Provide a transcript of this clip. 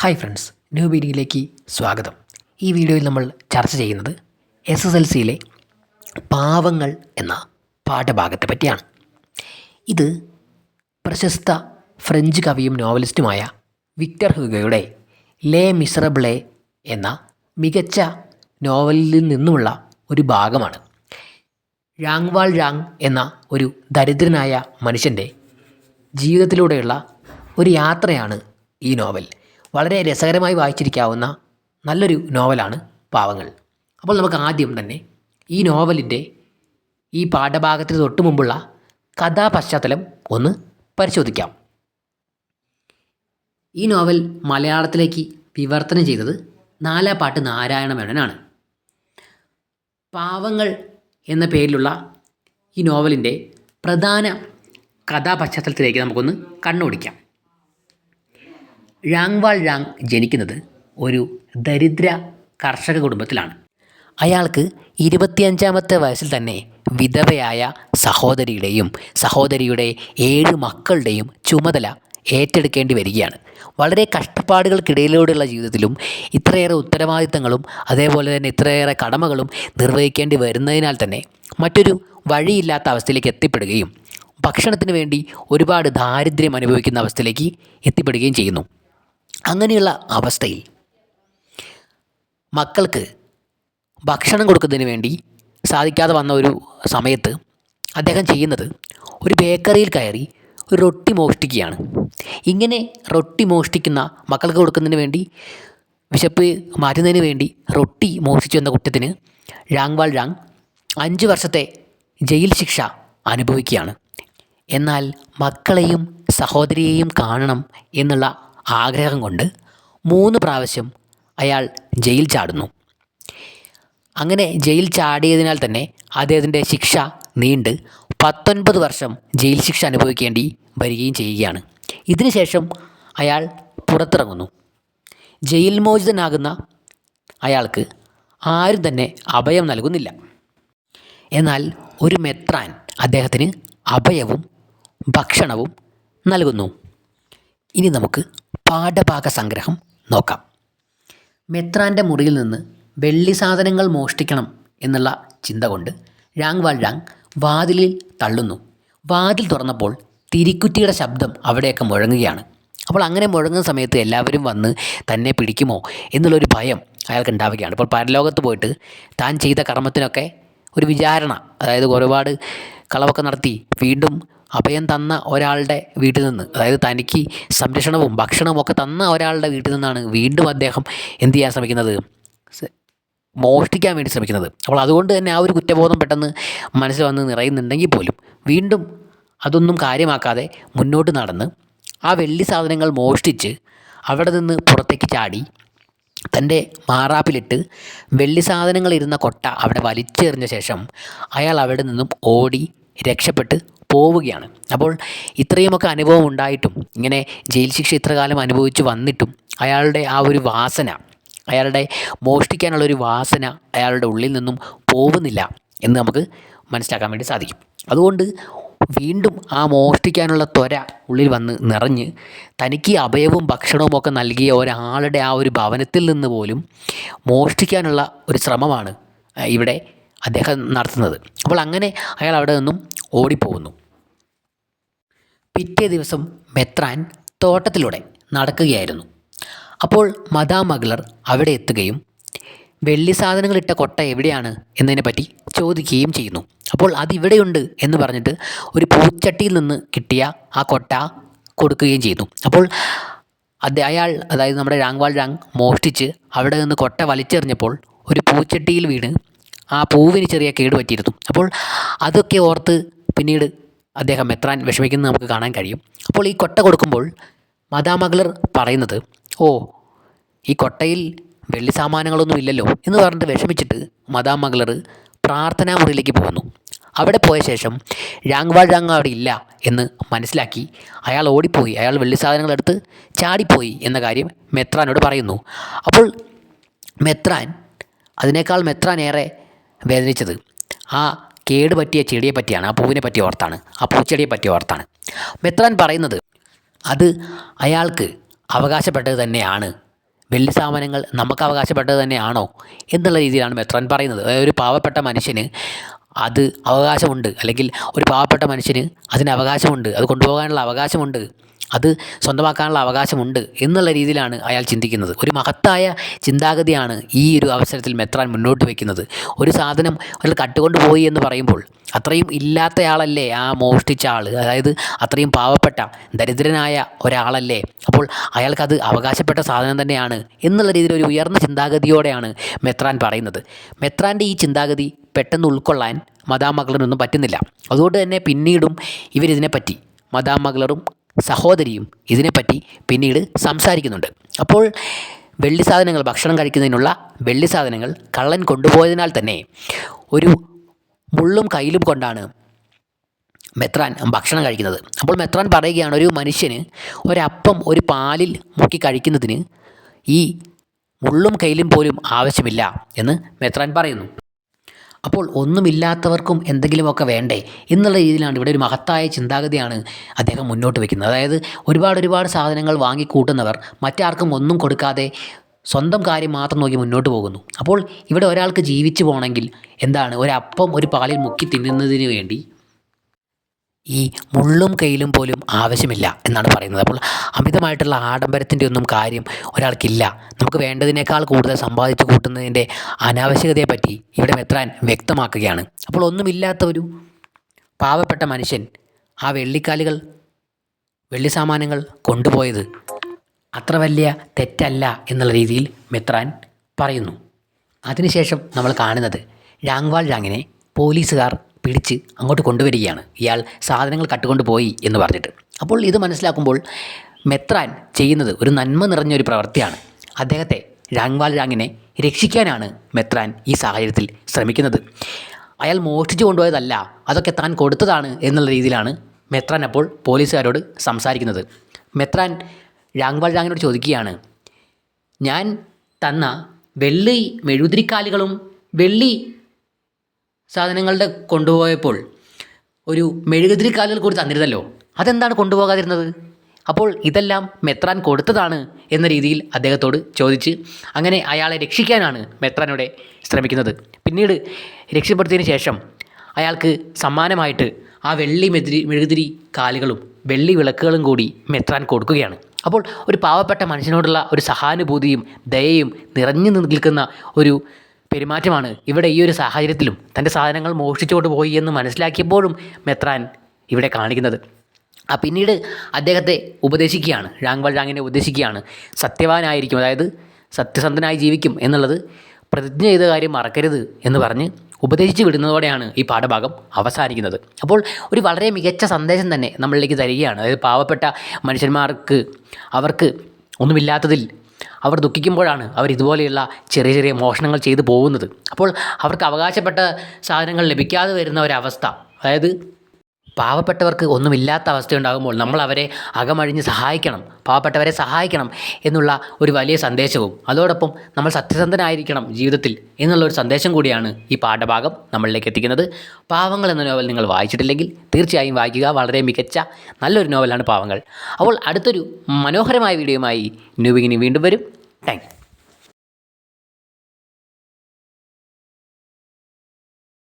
Hi friends new വീഡിയോയിലേക്ക് സ്വാഗതം. ഈ വീഡിയോയിൽ നമ്മൾ ചർച്ച ചെയ്യുന്നത് എസ് എസ് എൽ സിയിലെ പാവങ്ങൾ എന്ന പാഠഭാഗത്തെ പറ്റിയാണ്. ഇത് പ്രശസ്ത ഫ്രഞ്ച് കവിയും നോവലിസ്റ്റുമായ വിക്ടർ ഹുഗയുടെ ലേ മിസറബിളെ എന്ന മികച്ച നോവലിൽ നിന്നുമുള്ള ഒരു ഭാഗമാണ്. ഴാങ്വാൾ ഴാങ് എന്ന ഒരു ദരിദ്രനായ മനുഷ്യന്റെ ജീവിതത്തിലൂടെയുള്ള ഒരു യാത്രയാണ് ഈ നോവൽ. വളരെ രസകരമായി വായിച്ചിരിക്കാവുന്ന നല്ലൊരു നോവലാണ് പാവങ്ങൾ. അപ്പോൾ നമുക്ക് ആദ്യം തന്നെ ഈ നോവലിന്റെ ഈ പാഠഭാഗത്തിന് തൊട്ട് മുമ്പുള്ള കഥാപശ്ചാത്തലം ഒന്ന് പരിശോധിക്കാം. ഈ നോവൽ മലയാളത്തിലേക്ക് വിവർത്തനം ചെയ്തത് നാലാപ്പാട്ട് നാരായണ മേനനാണ്. പാവങ്ങൾ എന്ന പേരിലുള്ള ഈ നോവലിന്റെ പ്രധാന കഥാപശ്ചാത്തലത്തിലേക്ക് നമുക്കൊന്ന് കണ്ണോടിക്കാം. ഴാങ്വാൾ ഴാങ് ജനിക്കുന്നത് ഒരു ദരിദ്ര കർഷക കുടുംബത്തിലാണ്. അയാൾക്ക് ഇരുപത്തിയഞ്ചാമത്തെ വയസ്സിൽ തന്നെ വിധവയായ സഹോദരിയുടെയും സഹോദരിയുടെ ഏഴ് മക്കളുടെയും ചുമതല ഏറ്റെടുക്കേണ്ടി വരികയാണ്. വളരെ കഷ്ടപ്പാടുകൾക്കിടയിലൂടെയുള്ള ജീവിതത്തിലും ഇത്രയേറെ ഉത്തരവാദിത്തങ്ങളും അതേപോലെ തന്നെ ഇത്രയേറെ കടമകളും നിർവഹിക്കേണ്ടി വരുന്നതിനാൽ തന്നെ മറ്റൊരു വഴിയില്ലാത്ത അവസ്ഥയിലേക്ക് എത്തിപ്പെടുകയും ഭക്ഷണത്തിന് വേണ്ടി ഒരുപാട് ദാരിദ്ര്യം അനുഭവിക്കുന്ന അവസ്ഥയിലേക്ക് എത്തിപ്പെടുകയും ചെയ്യുന്നു. അങ്ങനെയുള്ള അവസ്ഥയിൽ മക്കൾക്ക് ഭക്ഷണം കൊടുക്കുന്നതിന് വേണ്ടി സാധിക്കാതെ വന്ന ഒരു സമയത്ത് അദ്ദേഹം ചെയ്യുന്നത് ഒരു ബേക്കറിയിൽ കയറി ഒരു റൊട്ടി മോഷ്ടിക്കുകയാണ്. ഇങ്ങനെ റൊട്ടി മോഷ്ടിക്കുന്ന മക്കൾക്ക് കൊടുക്കുന്നതിന് വേണ്ടി വിശപ്പ് മാറ്റുന്നതിന് വേണ്ടി റൊട്ടി മോഷ്ടിച്ചു എന്ന കുറ്റത്തിന് ഴാങ്വാൾ രാങ് അഞ്ച് വർഷത്തെ ജയിൽ ശിക്ഷ അനുഭവിക്കുകയാണ്. എന്നാൽ മക്കളെയും സഹോദരിയെയും കാണണം എന്നുള്ള ആഗ്രഹം കൊണ്ട് മൂന്ന് പ്രാവശ്യം അയാൾ ജയിൽ ചാടുന്നു. അങ്ങനെ ജയിൽ ചാടിയതിനാൽ തന്നെ അദ്ദേഹത്തിന്റെ ശിക്ഷ നീണ്ട് പത്തൊൻപത് വർഷം ജയിൽ ശിക്ഷ അനുഭവിക്കേണ്ടി വരികയും ചെയ്യുകയാണ്. ഇതിനുശേഷം അയാൾ പുറത്തിറങ്ങുന്നു. ജയിൽ മോചിതനാകുന്ന അയാൾക്ക് ആരും തന്നെ അഭയം നൽകുന്നില്ല. എന്നാൽ ഒരു മെത്രാൻ അദ്ദേഹത്തിന് അഭയവും ഭക്ഷണവും നൽകുന്നു. ഇനി നമുക്ക് പാഠഭാഗ സംഗ്രഹം നോക്കാം. മെത്രാന്റെ മുറിയിൽ നിന്ന് വെള്ളി സാധനങ്ങൾ മോഷ്ടിക്കണം എന്നുള്ള ചിന്ത കൊണ്ട് രാങ് വാൽ രാങ് വാതിലിൽ തള്ളുന്നു. വാതിൽ തുറന്നപ്പോൾ തിരിക്കുറ്റിയുടെ ശബ്ദം അവിടെയൊക്കെ മുഴങ്ങുകയാണ്. അപ്പോൾ അങ്ങനെ മുഴങ്ങുന്ന സമയത്ത് എല്ലാവരും വന്ന് തന്നെ പിടിക്കുമോ എന്നുള്ളൊരു ഭയം അയാൾക്ക് ഉണ്ടാവുകയാണ്. ഇപ്പോൾ പരലോകത്ത് പോയിട്ട് താൻ ചെയ്ത കർമ്മത്തിനൊക്കെ ഒരു വിചാരണ അതായത് ഒരുപാട് കളവൊക്കെ നടത്തി വീണ്ടും അഭയം തന്ന ഒരാളുടെ വീട്ടിൽ നിന്ന് അതായത് തനിക്ക് സംരക്ഷണവും ഭക്ഷണവും ഒക്കെ തന്ന ഒരാളുടെ വീട്ടിൽ നിന്നാണ് വീണ്ടും അദ്ദേഹം എന്ത് ചെയ്യാൻ ശ്രമിക്കുന്നത്? മോഷ്ടിക്കാൻ വേണ്ടി ശ്രമിക്കുന്നത്. അപ്പോൾ അതുകൊണ്ട് തന്നെ ആ ഒരു കുറ്റബോധം പെട്ടെന്ന് മനസ്സിൽ വന്ന് നിറയുന്നുണ്ടെങ്കിൽ പോലും വീണ്ടും അതൊന്നും കാര്യമാക്കാതെ മുന്നോട്ട് നടന്ന് ആ വെള്ളി സാധനങ്ങൾ മോഷ്ടിച്ച് അവിടെ നിന്ന് പുറത്തേക്ക് ചാടി തന്റെ മാറാപ്പിലിട്ട് വെള്ളി സാധനങ്ങൾ ഇരുന്ന കൊട്ട അവിടെ വലിച്ചെറിഞ്ഞ ശേഷം അയാൾ അവിടെ നിന്നും ഓടി രക്ഷപ്പെട്ട് പോവുകയാണ്. അപ്പോൾ ഇത്രയുമൊക്കെ അനുഭവം ഉണ്ടായിട്ടും ഇങ്ങനെ ജയിൽ ശിക്ഷ ഇത്രകാലം അനുഭവിച്ച് വന്നിട്ടും അയാളുടെ ആ ഒരു വാസന അയാളുടെ മോഷ്ടിക്കാനുള്ള ഒരു വാസന അയാളുടെ ഉള്ളിൽ നിന്നും പോകുന്നില്ല എന്ന് നമുക്ക് മനസ്സിലാക്കാൻ വേണ്ടി സാധിക്കും. അതുകൊണ്ട് വീണ്ടും ആ മോഷ്ടിക്കാനുള്ള ത്വര ഉള്ളിൽ വന്ന് നിറഞ്ഞ് തനിക്ക് അഭയവും ഭക്ഷണവും ഒക്കെ നൽകിയ ഒരാളുടെ ആ ഒരു ഭവനത്തിൽ നിന്ന് പോലും മോഷ്ടിക്കാനുള്ള ഒരു ശ്രമമാണ് ഇവിടെ അദ്ദേഹം നടത്തുന്നത്. അപ്പോൾ അങ്ങനെ അയാൾ അവിടെ നിന്നും ഓടിപ്പോകുന്നു. പിറ്റേ ദിവസം മെത്രാൻ തോട്ടത്തിലൂടെ നടക്കുകയായിരുന്നു. അപ്പോൾ മദാം മഗ്ലർ അവിടെ എത്തുകയും വെള്ളി സാധനങ്ങൾ ഇട്ട കൊട്ട എവിടെയാണ് എന്നതിനെപ്പറ്റി ചോദിക്കുകയും ചെയ്യുന്നു. അപ്പോൾ അതിവിടെയുണ്ട് എന്ന് പറഞ്ഞിട്ട് ഒരു പൂച്ചട്ടിയിൽ നിന്ന് കിട്ടിയ ആ കൊട്ട കൊടുക്കുകയും ചെയ്യുന്നു അപ്പോൾ അത് അയാൾ അതായത് നമ്മുടെ രാങ്വാൾ രാങ് മോഷ്ടിച്ച് അവിടെ നിന്ന് കൊട്ട വലിച്ചെറിഞ്ഞപ്പോൾ ഒരു പൂച്ചട്ടിയിൽ വീണ് ആ പൂവിന് ചെറിയ കേട് പറ്റിയിരുന്നു അപ്പോൾ അതൊക്കെ ഓർത്ത് പിന്നീട് അദ്ദേഹം എത്രാൻ വിഷമിക്കുന്നത് നമുക്ക് കാണാൻ കഴിയും. അപ്പോൾ ഈ കൊട്ട കൊടുക്കുമ്പോൾ മദാം മഗ്ലർ പറയുന്നത് ഓ ഈ കൊട്ടയിൽ വെള്ളി സാമാനങ്ങളൊന്നും ഇല്ലല്ലോ എന്ന് പറഞ്ഞിട്ട് വിഷമിച്ചിട്ട് മദാം മഗ്ലർ പ്രാർത്ഥനാ മുറിയിലേക്ക് പോകുന്നു. അവിടെ പോയ ശേഷം ഴാങ്വാൾ രാങ് അവിടെ ഇല്ല എന്ന് മനസ്സിലാക്കി അയാൾ ഓടിപ്പോയി. അയാൾ വെള്ളി സാധനങ്ങളെടുത്ത് ചാടിപ്പോയി എന്ന കാര്യം മെത്രാനോട് പറയുന്നു. അപ്പോൾ മെത്രാൻ അതിനേക്കാൾ മെത്രാൻ ഏറെ വേദനിച്ചത് ആ കേട് പറ്റിയ ചെടിയെ പറ്റിയാണ് ആ പൂവിനെ പറ്റി ഓർത്താണ് ആ പൂച്ചെടിയെ പറ്റി ഓർത്താണ് മെത്രാൻ പറയുന്നത് അത് അയാൾക്ക് അവകാശപ്പെട്ടത് തന്നെയാണ്. വെള്ളി സാമാനങ്ങൾ നമുക്ക് അവകാശപ്പെട്ടത് തന്നെയാണോ എന്നുള്ള രീതിയിലാണ് മെത്രാൻ പറയുന്നത്. ഒരു പാവപ്പെട്ട മനുഷ്യന് അത് അവകാശമുണ്ട് അല്ലെങ്കിൽ ഒരു പാവപ്പെട്ട മനുഷ്യന് അതിന് അവകാശമുണ്ട് അത് കൊണ്ടുപോകാനുള്ള അവകാശമുണ്ട്. അത് സ്വന്തമാക്കാനുള്ള അവകാശമുണ്ട് എന്നുള്ള രീതിയിലാണ് അയാൾ ചിന്തിക്കുന്നത്. ഒരു മഹത്തായ ചിന്താഗതിയാണ് ഈ ഒരു അവസരത്തിൽ മെത്രാൻ മുന്നോട്ട് വയ്ക്കുന്നത് ഒരു സാധനം ഒരാൾ കട്ടുകൊണ്ട് പോയി എന്ന് പറയുമ്പോൾ അത്രയും ഇല്ലാത്തയാളല്ലേ ആ മോഷ്ടിച്ച ആൾ അതായത് അത്രയും പാവപ്പെട്ട ദരിദ്രനായ ഒരാളല്ലേ. അപ്പോൾ അയാൾക്കത് അവകാശപ്പെട്ട സാധനം തന്നെയാണ് എന്നുള്ള രീതിയിൽ ഒരു ഉയർന്ന ചിന്താഗതിയോടെയാണ് മെത്രാൻ പറയുന്നത്. മെത്രാന്റെ ഈ ചിന്താഗതി പെട്ടെന്ന് ഉൾക്കൊള്ളാൻ മദാം മകളറിനൊന്നും പറ്റുന്നില്ല. അതുകൊണ്ട് തന്നെ പിന്നീടും ഇവരിതിനെപ്പറ്റി മദാം മകളറും സഹോദരിയും ഇതിനെപ്പറ്റി പിന്നീട് സംസാരിക്കുന്നുണ്ട്. അപ്പോൾ വെള്ളി സാധനങ്ങൾ ഭക്ഷണം കഴിക്കുന്നതിനുള്ള വെള്ളി സാധനങ്ങൾ കള്ളൻ കൊണ്ടുപോയതിനാൽ തന്നെ ഒരു മുള്ളും കയ്യിലും കൊണ്ടാണ് മെത്രാൻ ഭക്ഷണം കഴിക്കുന്നത്. അപ്പോൾ മെത്രാൻ പറയുകയാണ് ഒരു മനുഷ്യന് ഒരപ്പം ഒരു പാലിൽ മുക്കി കഴിക്കുന്നതിന് ഈ മുള്ളും കയ്യിലും പോലും ആവശ്യമില്ല എന്ന് മെത്രാൻ പറയുന്നു. അപ്പോൾ ഒന്നുമില്ലാത്തവർക്കും എന്തെങ്കിലുമൊക്കെ വേണ്ടേ എന്നുള്ള രീതിയിലാണ് ഇവിടെ ഒരു മഹത്തായ ചിന്താഗതിയാണ് അദ്ദേഹം മുന്നോട്ട് വയ്ക്കുന്നത് അതായത് ഒരുപാട് ഒരുപാട് സാധനങ്ങൾ വാങ്ങിക്കൂട്ടുന്നവർ മറ്റാർക്കും ഒന്നും കൊടുക്കാതെ സ്വന്തം കാര്യം മാത്രം നോക്കി മുന്നോട്ട് പോകുന്നു. അപ്പോൾ ഇവിടെ ഒരാൾക്ക് ജീവിച്ചു പോകണമെങ്കിൽ എന്താണ്? ഒരപ്പം ഒരു പാലിൽ മുക്കി തിന്നുന്നതിന് വേണ്ടി ഈ മുള്ളും കയ്യിലും പോലും ആവശ്യമില്ല എന്നാണ് പറയുന്നത്. അപ്പോൾ അമിതമായിട്ടുള്ള ആഡംബരത്തിന്റെ ഒന്നും കാര്യം ഒരാൾക്കില്ല. നമുക്ക് വേണ്ടതിനേക്കാൾ കൂടുതൽ സമ്പാദിച്ചു കൂട്ടുന്നതിന്റെ അനാവശ്യകതയെപ്പറ്റി ഇവിടെ മെത്രാൻ വ്യക്തമാക്കുകയാണ്. അപ്പോൾ ഒന്നുമില്ലാത്ത ഒരു പാവപ്പെട്ട മനുഷ്യൻ ആ വെള്ളിക്കാലുകൾ വെള്ളി സാമാനങ്ങൾ കൊണ്ടുപോയത് അത്ര വലിയ തെറ്റല്ല എന്നുള്ള രീതിയിൽ മെത്രാൻ പറയുന്നു. അതിനുശേഷം നമ്മൾ കാണുന്നത് രാങ്വാൾ രാങ്ങിനെ പോലീസുകാർ പിടിച്ച് അങ്ങോട്ട് കൊണ്ടുവരികയാണ്. ഇയാൾ സാധനങ്ങൾ കട്ടുകൊണ്ട് പോയി എന്ന് പറഞ്ഞിട്ട്. അപ്പോൾ ഇത് മനസ്സിലാക്കുമ്പോൾ മെത്രാൻ ചെയ്യുന്നത് ഒരു നന്മ നിറഞ്ഞൊരു പ്രവൃത്തിയാണ്. അദ്ദേഹത്തെ രാങ്വാൽ രാങ്ങിനെ രക്ഷിക്കാനാണ് മെത്രാൻ ഈ സാഹചര്യത്തിൽ ശ്രമിക്കുന്നത്. അയാൾ മോഷ്ടിച്ചു കൊണ്ടുപോയതല്ല അതൊക്കെ താൻ കൊടുത്തതാണ് എന്നുള്ള രീതിയിലാണ് മെത്രാൻ അപ്പോൾ പോലീസുകാരോട് സംസാരിക്കുന്നത്. മെത്രാൻ രാങ്വാൾ രാങ്ങിനോട് ചോദിക്കുകയാണ് ഞാൻ തന്ന വെള്ളി മെഴുതിരിക്കാലുകളും വെള്ളി സാധനങ്ങളുടെ കൊണ്ടുപോയപ്പോൾ ഒരു മെഴുകുതിരി കാലുകൾ കൂടി തന്നിരുന്നല്ലോ. അതെന്താണ് കൊണ്ടുപോകാതിരുന്നത്? അപ്പോൾ ഇതെല്ലാം മെത്രാൻ കൊടുത്തതാണ് എന്ന രീതിയിൽ അദ്ദേഹത്തോട് ചോദിച്ച് അങ്ങനെ അയാളെ രക്ഷിക്കാനാണ് മെത്രാനോടെ ശ്രമിക്കുന്നത്. പിന്നീട് രക്ഷപ്പെടുത്തിയതിന് ശേഷം അയാൾക്ക് സമ്മാനമായിട്ട് ആ വെള്ളി മെതിരി മെഴുകുതിരി കാലുകളും വെള്ളി വിളക്കുകളും കൂടി മെത്രാൻ കൊടുക്കുകയാണ്. അപ്പോൾ ഒരു പാവപ്പെട്ട മനുഷ്യനോടുള്ള ഒരു സഹാനുഭൂതിയും ദയയും നിറഞ്ഞു നിൽക്കുന്ന ഒരു പെരുമാറ്റമാണ്. ഇവിടെ ഈ ഒരു സാഹചര്യത്തിലും തന്റെ സാധനങ്ങൾ മോഷ്ടിച്ചുകൊണ്ട് പോയി എന്ന് മനസ്സിലാക്കിയപ്പോഴും മെത്രാൻ ഇവിടെ കാണിക്കുന്നത്. ആ പിന്നീട് അദ്ദേഹത്തെ ഉപദേശിക്കുകയാണ്. രാങ്വാൾ രാങ്ങിനെ ഉപദേശിക്കുകയാണ്. സത്യവാനായിരിക്കും അതായത് സത്യസന്ധനായി ജീവിക്കും എന്നുള്ളത് പ്രതിജ്ഞ ചെയ്ത കാര്യം മറക്കരുത് എന്ന് പറഞ്ഞ് ഉപദേശിച്ച് വിടുന്നതോടെയാണ് ഈ പാഠഭാഗം അവസാനിക്കുന്നത്. അപ്പോൾ ഒരു വളരെ മികച്ച സന്ദേശം തന്നെ നമ്മളിലേക്ക് തരികയാണ്. അതായത് പാവപ്പെട്ട മനുഷ്യന്മാർക്ക് അവർക്ക് ഒന്നുമില്ലാത്തതിൽ അവർ ദുഃഖിക്കുമ്പോഴാണ് അവർ ഇതുപോലെയുള്ള ചെറിയ ചെറിയ മോഷണങ്ങൾ ചെയ്തു പോകുന്നത്. അപ്പോൾ അവർക്ക് അവകാശപ്പെട്ട സാധനങ്ങൾ ലഭിക്കാതെ വരുന്ന ഒരവസ്ഥ അതായത് പാവപ്പെട്ടവർക്ക് ഒന്നുമില്ലാത്ത അവസ്ഥയുണ്ടാകുമ്പോൾ നമ്മൾ അവരെ അകമഴിഞ്ഞ് സഹായിക്കണം പാവപ്പെട്ടവരെ സഹായിക്കണം എന്നുള്ള ഒരു വലിയ സന്ദേശവും. അതോടൊപ്പം നമ്മൾ സത്യസന്ധനായിരിക്കണം ജീവിതത്തിൽ എന്നുള്ള ഒരു സന്ദേശം കൂടിയാണ് ഈ പാഠഭാഗം നമ്മളിലേക്ക് എത്തിക്കുന്നത്. പാവങ്ങൾ എന്ന നോവൽ നിങ്ങൾ വായിച്ചിട്ടില്ലെങ്കിൽ തീർച്ചയായും വായിക്കുക. വളരെ മികച്ച നല്ലൊരു നോവലാണ് പാവങ്ങൾ. അപ്പോൾ അടുത്തൊരു മനോഹരമായ വീഡിയോയുമായി ന്യൂബിങ്ങിനി വീണ്ടും വരും. Thank you.